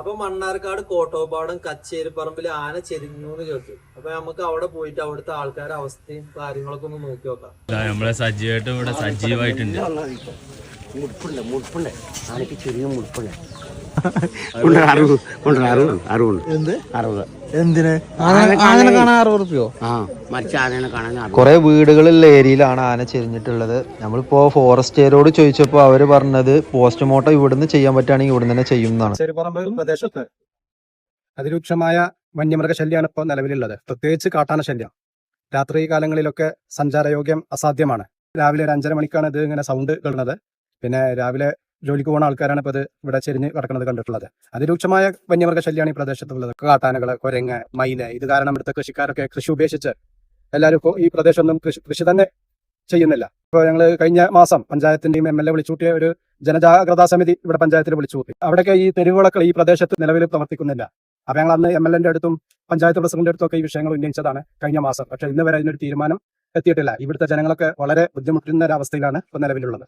അപ്പൊ മണ്ണാർക്കാട് കോട്ടോപ്പാടം കച്ചേരിപ്പറമ്പിൽ ആന ചെരിഞ്ഞു എന്ന് കേട്ടു. അപ്പൊ നമുക്ക് അവിടെ പോയിട്ട് അവിടുത്തെ ആൾക്കാരുടെ അവസ്ഥയും കാര്യങ്ങളൊക്കെ ഒന്ന് നോക്കി നോക്കാം. നമ്മളെ സജീവായിട്ട് ഇവിടെ സജീവായിട്ടുണ്ട്. മുടുപ്പുണ്ട് മുടുപ്പുണ്ട് ആനക്ക് ചെറിയ മുടുപ്പുണ്ട് ഉണ്ട് അറുപത് ഉണ്ട് അറുപത് അറുപത് എന്ത്? അറുപത്. എന്തിന്? ആനനെ കാണാൻ അറുപത് റുപ്യോ? ആ ആനനെ കാണാൻ കുറെ വീടുകളുള്ള ഏരിയയിലാണ് ആന ചെരിഞ്ഞിട്ടുള്ളത്. നമ്മളിപ്പോ ഫോറസ്റ്റുകാരോട് ചോദിച്ചപ്പോ അവർ പറഞ്ഞത് പോസ്റ്റ്മോർട്ടം ഇവിടുന്ന് ചെയ്യാൻ പറ്റുകയാണെങ്കിൽ ഇവിടുന്ന് തന്നെ ചെയ്യുന്നതാണ് ചെറുപറമ്പ് പ്രദേശത്ത് അതിരൂക്ഷമായ വന്യമൃഗ ശല്യമാണ് ഇപ്പോൾ നിലവിലുള്ളത്. പ്രത്യേകിച്ച് കാട്ടാന ശല്യം രാത്രി കാലങ്ങളിലൊക്കെ സഞ്ചാരയോഗ്യം അസാധ്യമാണ്. രാവിലെ ഒരു അഞ്ചര മണിക്കാണ് ഇത് ഇങ്ങനെ സൗണ്ട് കേൾക്കുന്നത്. പിന്നെ രാവിലെ ജോലിക്ക് പോകുന്ന ആൾക്കാരാണ് ഇപ്പോൾ അത് ഇവിടെ ചെരിഞ്ഞ് കിടക്കുന്നത് കണ്ടിട്ടുള്ളത്. അതിരൂക്ഷമായ വന്യമൃഗ ശല്യമാണ് ഈ പ്രദേശത്തുള്ളത്. കാട്ടാനകൾ കുരങ്ങ് മയിൽ ഇത് കാരണം ഇവിടുത്തെ കൃഷിക്കാരൊക്കെ കൃഷി ഉപേക്ഷിച്ച് എല്ലാവരും ഇപ്പോൾ ഈ പ്രദേശമൊന്നും കൃഷി കൃഷി തന്നെ ചെയ്യുന്നില്ല. ഇപ്പോൾ ഞങ്ങൾ കഴിഞ്ഞ മാസം പഞ്ചായത്തിന്റെയും എം എൽ എ വിളിച്ചൂട്ടിയ ഒരു ജനജാഗ്രതാ സമിതി ഇവിടെ പഞ്ചായത്തിൽ വിളിച്ചു കൂട്ടി അവിടെയൊക്കെ ഈ തെരുവുകളൊക്കെ ഈ പ്രദേശത്ത് നിലവിൽ പ്രവർത്തിക്കുന്നില്ല. അപ്പോൾ ഞങ്ങൾ അന്ന് എം എൽ എന്റെ അടുത്തും പഞ്ചായത്ത് പ്രസിഡന്റിന്റെ അടുത്തും ഒക്കെ ഈ വിഷയങ്ങൾ ഉന്നയിച്ചതാണ് കഴിഞ്ഞ മാസം. പക്ഷേ ഇന്ന് വരെ അതിനൊരു തീരുമാനം എത്തിയിട്ടില്ല. ഇവിടുത്തെ ജനങ്ങളൊക്കെ വളരെ ബുദ്ധിമുട്ടുന്ന ഒരു അവസ്ഥയിലാണ് ഇപ്പൊ നിലവിലുള്ളത്.